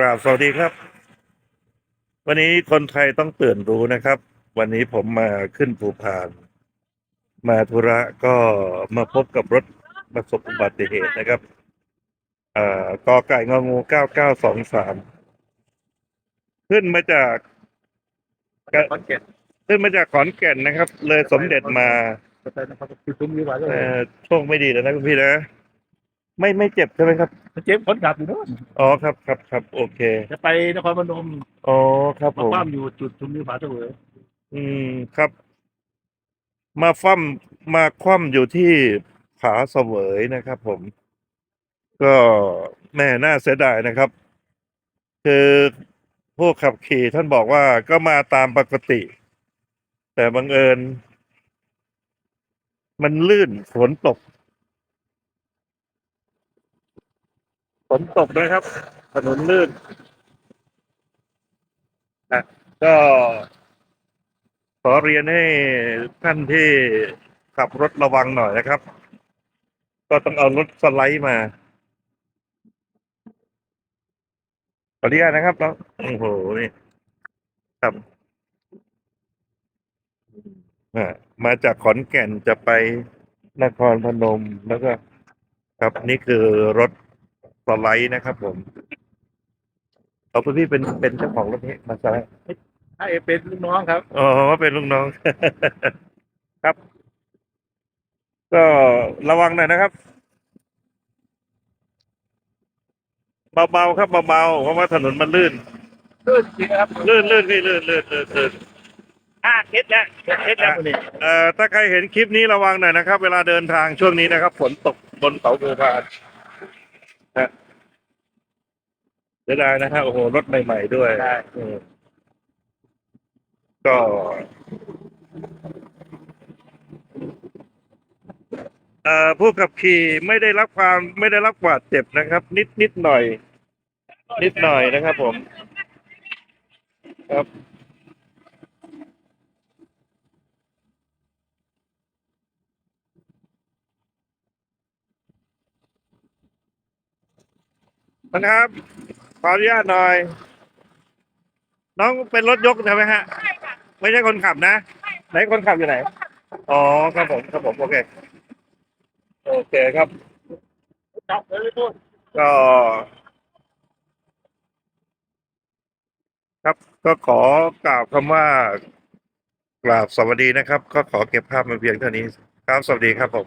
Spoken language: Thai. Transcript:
ราบสวัสดีครับ วันนี้คนไทยต้องตื่นรู้นะครับ วันนี้ผมมาขึ้นภูพาน มาธุระก็มาพบกับรถประสบอุบัติเหตุนะครับเอ่อกอไก่งองูเก้าเก้าสองสามขึ้นมาจากคอนเก็ตขึ้นมาจากขอนแก่นนะครับ เลยสมเด็จมาจะไปนะครับคือซุ้มนี้ไว้ก็เอ่อช่วงไม่ดีแล้วนะคุณพี่นะ ไม่ไม่เจ็บใช่ไหมครับ เจ็บคนขับอยู่โน่นอ๋อครับครับครับโอเคจะไปนครพนมอ๋อครับมาผม คว้ามอยู่จุดซุ้มนี้ผาเสวยอืมครับ มาฟั่มมาคว่ำอยู่ที่ผาเสวยนะครับผม ก็แม่น่าเสียดายนะครับ คือผู้ขับขี่ท่านบอกว่าก็มาตามปกติ แต่บังเอิญ มันลื่นฝนตก ฝนตกด้วยครับ ถนนลื่นนะก็ขอเรียนให้ท่านที่ขับรถระวังหน่อยนะครับ ก็ต้องเอารถสไลด์มาขออนุญาตนะครับน้องโอ้โหนี่ครับอ่ามาจากขอนแก่นจะไปนครพนมแล้วก็ ครับนี่คือรถ สไลด์นะครับผมเอาคุณพี่เป็นเป็นเจ้าของรถนี้มาสไลด์ถ้าเอเป็นลูกน้องครับอ๋อว่าเป็นลูกน้อง ครับ ก็ระวังหน่อยนะครับเบาๆครับเบาๆเพราะว่าถนนมันลื่นลื่นจริงครับลื่นลื่นพี่ลื่นลื่นลื่นลื่นห้าเคสแล้วเคสแล้วคนนี้เอ่อถ้าใครเห็นคลิปนี้ระวังหน่อยนะครับ เวลาเดินทางช่วงนี้นะครับฝนตกบนเขาภูพานนะ เสียดายนะครับโอ้โหรถใหม่ๆด้วยได้อืมก็ เอ่อผู้ขับขี่ไม่ได้รับความไม่ได้รับบาดเจ็บนะครับ นิดนิดหน่อย นิดหน่อยนะครับผม ครับ นะครับ ขออนุญาตหน่อย น้องเป็นรถยกใช่ไหมฮะ ใช่ค่ะไม่ใช่คนขับนะ ไหนคนขับอยู่ไหน อ๋อ ครับผม ครับผม โอเค โอเคครับ จับเลยทุกก็ ครับ ก็ขอกล่าวคำว่ากราบสวัสดีนะครับ ก็ขอเก็บภาพมาเพียงเท่านี้ ครับ สวัสดีครับผม